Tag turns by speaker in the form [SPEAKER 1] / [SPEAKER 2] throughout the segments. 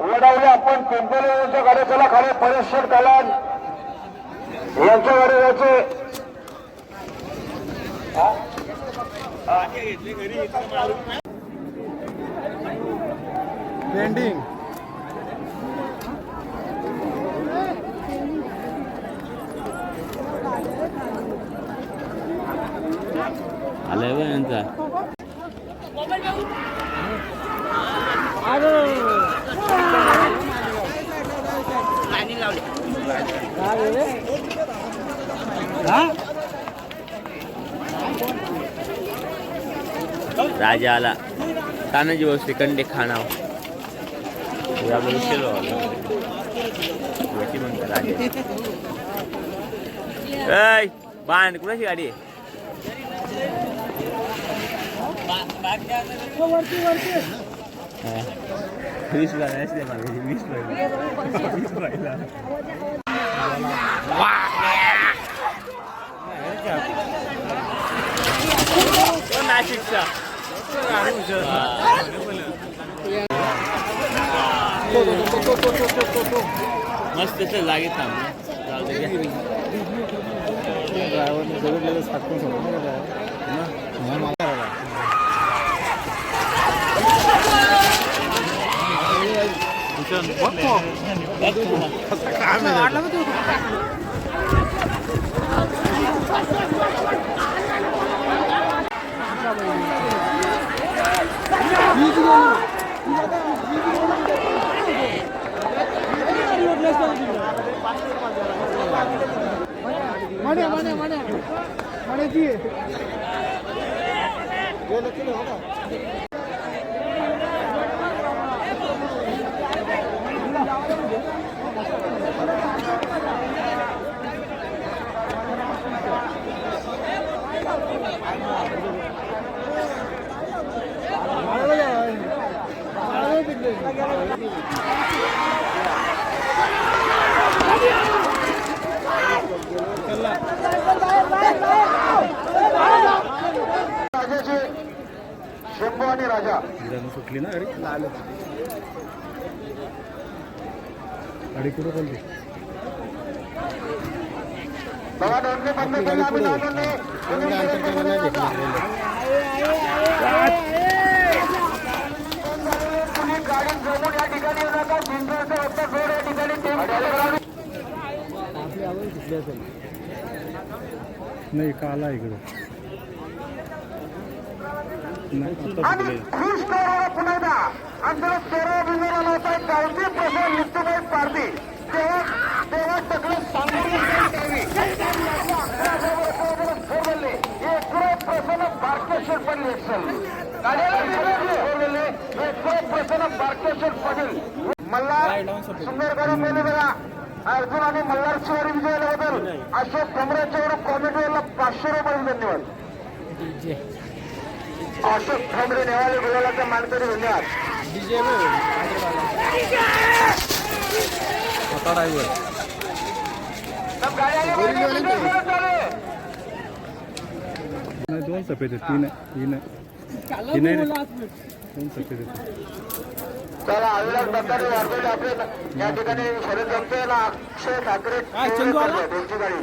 [SPEAKER 1] वडवले आपण पिंपरी यांच्या गाड्याच्याला खाली परेश्वर कलान यांच्या गाड्याचे
[SPEAKER 2] पेंडिंग
[SPEAKER 3] आलाय यांचा. राजा आला तानाजी भाऊ श्रीखंडे हे म्हणता राजा. बाण कुणाची गाडी आहे? हा. वीस तो नाशिकचा. मस्त त्याच्या जागेत थांबलं जाऊ दे घ्या.
[SPEAKER 1] आणि राजा.
[SPEAKER 2] सुटली ना गाडी कुठं पडली
[SPEAKER 1] बघा दोनशे बंद केलं आम्ही लावलं तुम्ही गाडी जमून या ठिकाणी येऊ नका जिंकण्याचा रस्ता सोड या ठिकाणी ते
[SPEAKER 2] नाही का आला इकडे.
[SPEAKER 1] आणि खुश करा पुन्हा एकदा आणि जरा सोळा बिंदूला लावता गावठी प्रसाद निघतो तेव्हा तेव्हा सगळं सांगून प्रसन्न बारकेश्वर पडले प्रसन्न बारकेश्वर पडेल मल्हार सुंदर गाडी बघा. अर्जुन आणि मल्हार शिवारी विजयाबद्दल अशोक कमरेच्या कॉमेडीला पाचशे रुपये धन्यवाद. अशोक ठोंबरे नेवाले गुलालाचा मानकरी धन्यवाद
[SPEAKER 2] आता ड्रायव्हर. नाही दोन सफेद आहेत. तीन तीन तीन. दोन सफेद आहेत.
[SPEAKER 1] चला अविनाश दत्ताने वारकरी आपले या ठिकाणी शरद जमते ना अक्षय ठाकरे गाडी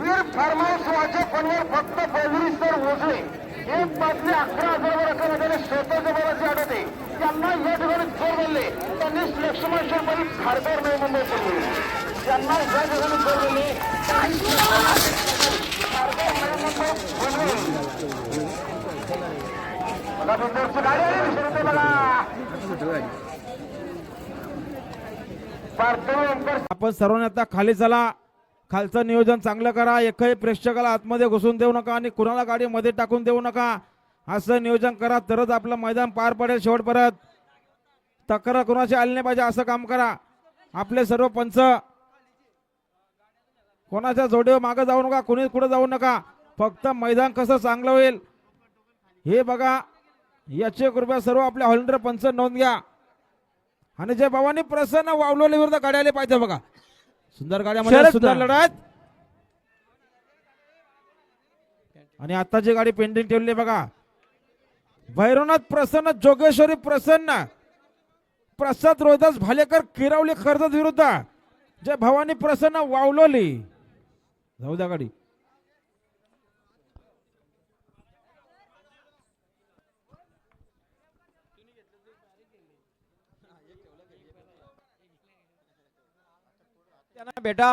[SPEAKER 1] वीर फार्माऊस वाचे फोनवर फक्त पहिली सर ओझे एक बातमी अकरा हजार रकमेने स्वतःच्या बराची आढळते त्यांना या ठिकाणी जोर दिले त्यांनी लक्ष्मण शेरपणी खारदार नाही मुंबई पडले त्यांना या ठिकाणी जोर दिले मला नवी बिंदूरची गाडी आली विसरू नका
[SPEAKER 4] आपण सर्वांनी आता खाली चला. खालचं नियोजन चांगलं करा. एकही प्रेक्षकाला आतमध्ये घुसून देऊ नका आणि कुणाला गाडी मध्ये टाकून देऊ नका. असं नियोजन करा. तरच आपलं मैदान पार पडेल शेवट परत. तक्रार कुणाची आली नाही पाहिजे असं काम करा. आपले सर्व पंच. कोणाच्या जोडीवर मागे जाऊ नका कुणी कुठं जाऊ नका. फक्त मैदान कसं चांगलं होईल हे बघा. याची कृपया सर्व आपल्या हॉलंडर पंच नोंद घ्या. आणि जे भावानी प्रसन्न वावलोली विरुद्ध गाडी पाहिजे बघा. सुंदर गाड्यामध्ये
[SPEAKER 5] शरद
[SPEAKER 4] सुंदर. लढत. आणि आताची गाडी पेंडिंग ठेवली बघा. भैरवनाथ प्रसन्न जोगेश्वरी प्रसन्न. प्रसाद रोहिदास भालेकर किरावली कर्जत विरुद्ध. जय भवानी प्रसन्न वावलोली. जाऊ द्या गाडी.
[SPEAKER 5] त्यांना बेटा.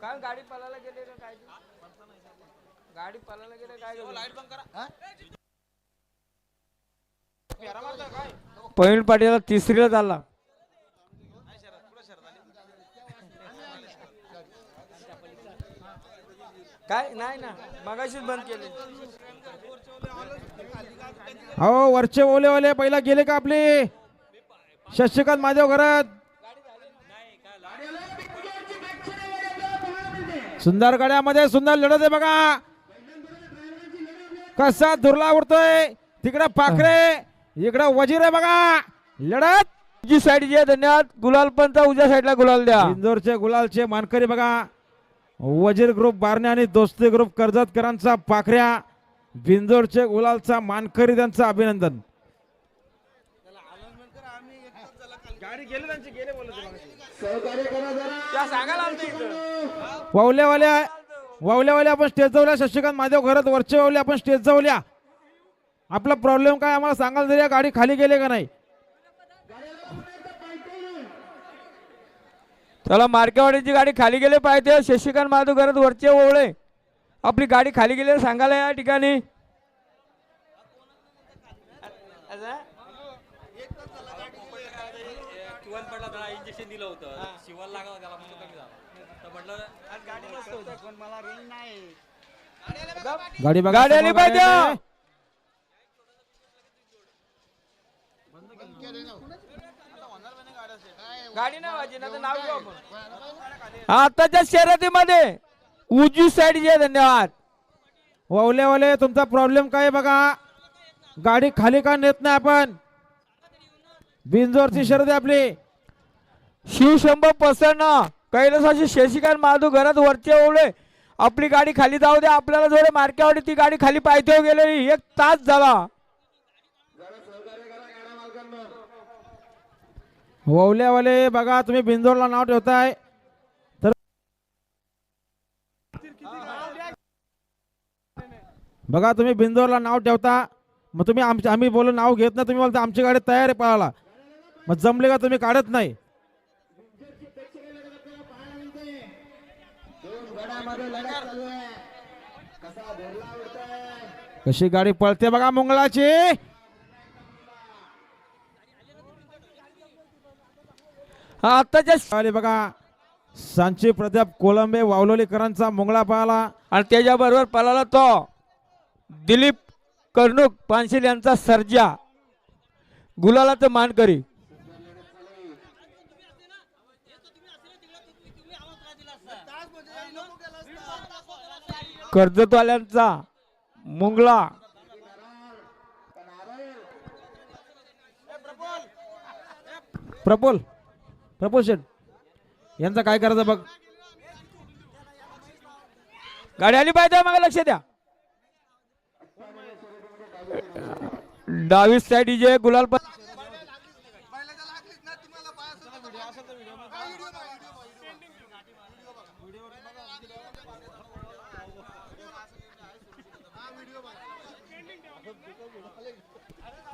[SPEAKER 5] काय गाडी पळायला गेले काय? गाडी पळायला गेले काय? लाइट बंद करा. पहिल पाटीला तिसरीला झाला. काय? नाही ना. मगाशीच बंद केले.
[SPEAKER 4] हो वरचे ओले ओले पहिला गेले का आपले? शशिकांत महादेव घरात. सुंदर गड्यामध्ये सुंदर लढत आहे बघा. कसा दुर्ला उडतोय. तिकडे पाखरे इकडे वजीर आहे बघा. लढत.
[SPEAKER 5] जी साईड जी आहे धन्यवाद. गुलाल पंचा उजव्या साईडला गुलाल द्या.
[SPEAKER 4] इंदोरचे गुलालचे मानकरी बघा. वजीर ग्रुप बारणे आणि दोस्ती ग्रुप कर्जतकरांचा पाखऱ्या. बिंदोरचे गुलालचा मानकरी त्यांचं अभिनंदन. वावल्यावाल्या वावल्यावाल्या आपण स्टेज जाऊल्या शशिकांत महादेव घरात वरचे वावले आपण स्टेज जाऊल्या आपला प्रॉब्लेम काय आम्हाला सांगाल तरी या गाडी खाली गेले का नाही?
[SPEAKER 5] चला मार्केवाडीची गाडी खाली गेले पाहिजे. शशिकांत महादेव घरात वरचे ओवळे आपली गाडी खाली गेली सांगायला या ठिकाणी.
[SPEAKER 6] इंजेक्शन दिलं होतं शिवाला लागला त्याला म्हणून कमी झाला तर म्हटलं आज गाडी मस्त होती पण मला रेंज नाही.
[SPEAKER 4] गाडी बघा
[SPEAKER 5] गाडी आली पाहिजे.
[SPEAKER 4] गाडी
[SPEAKER 5] नाही ना तर नाव घेऊ आपण. आताच्या शर्यतीमध्ये. उजवी साईड जे धन्यवाद धन्यवाद.
[SPEAKER 4] वाले तुमचा प्रॉब्लेम काय आहे बघा? गाडी खाली का नेत नाही आपण? बिंजोरची शर्यत आहे आपली.
[SPEAKER 5] शिवशंभर पसरण. कैलासाची शशिकांत माधू घरात वरचे ओवळे. आपली गाडी खाली जाऊ द्या आपल्याला जोडे मार्केवाडी ती गाडी खाली पायथ्यावर गेलेली. एक तास झाला.
[SPEAKER 4] वावल्यावाले बघा तुम्ही बिंजोरला नाव ठेवताय तर बघा तुम्ही बिंजोरला नाव ठेवता मग तुम्ही आमच्या आम्ही बोलून नाव घेत नाही तुम्ही बोलता आमची गाडी तयार आहे पळायला. मग जमले का तुम्ही काढत नाही? कशी गाडी पळते बघा मंगळाची?
[SPEAKER 5] आताच्या
[SPEAKER 4] बघा सांची प्रताप कोलंबे वावलोलीकरांचा मुंगळा पाहला
[SPEAKER 5] आणि त्याच्याबरोबर पळाला तो. दिलीप कर्णुक पानशील यांचा सर्जा. गुलालाचं मानकरी कर्जतवाल्यांचा मुंगला.
[SPEAKER 4] प्रपोल प्रपोशन शेठ यांचा काय करायचं बघ.
[SPEAKER 5] गाडी आली पाहिजे मग लक्ष द्या. डावी साईड जे गुलाल पण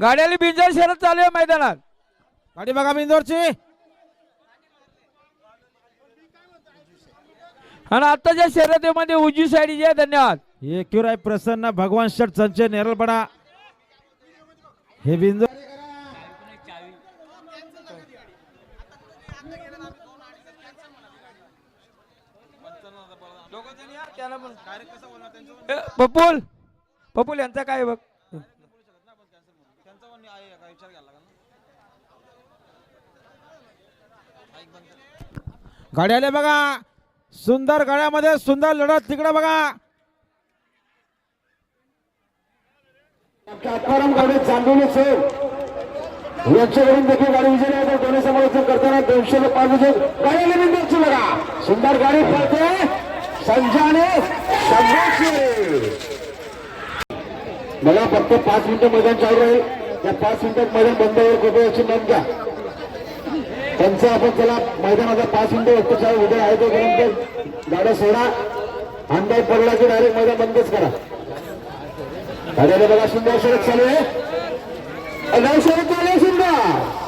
[SPEAKER 5] गाडी आली बिंजर शरद चालू आहे मैदानात.
[SPEAKER 4] गाडी बघा बिंजोरची.
[SPEAKER 5] आणि आताच्या शर्यतीमध्ये उजवी साईड जे धन्यवाद.
[SPEAKER 4] एकविराय प्रसन्न भगवान शट संचय नेरलपणा. हे
[SPEAKER 5] बिंदू पपुल पपुल यांचा काय बघ?
[SPEAKER 7] गाड्याले बघा. सुंदर गाड्यामध्ये सुंदर लढत. तिकडे बघा.
[SPEAKER 4] आत्माराम गाडी चांदोली सर यांच्याकडून देखील गाडी विजयी आहे दोन्ही समालोचन करताना दोनशे ते पाच विजय गाडी एलिमेंटरची बघा. सुंदर गाडी पळते. संजाने संघर्ष मला फक्त पाच मिनिटं मैदान चालू राहील. त्या पाच मिनिटात मैदान बंद होईल कृपया याची नोंद घ्या. त्यांचा आपण त्याला मैदानाचा पाच मिनिटं वक्त चालू उद्या आहे तोपर्यंत गाड्या सोडा. अंदाज पडला की डायरेक्ट मैदान बंदच करा. गाड्याला बघा सुंदर शरद चालू आहे. नऊ शरद चालू आहे सुंदर.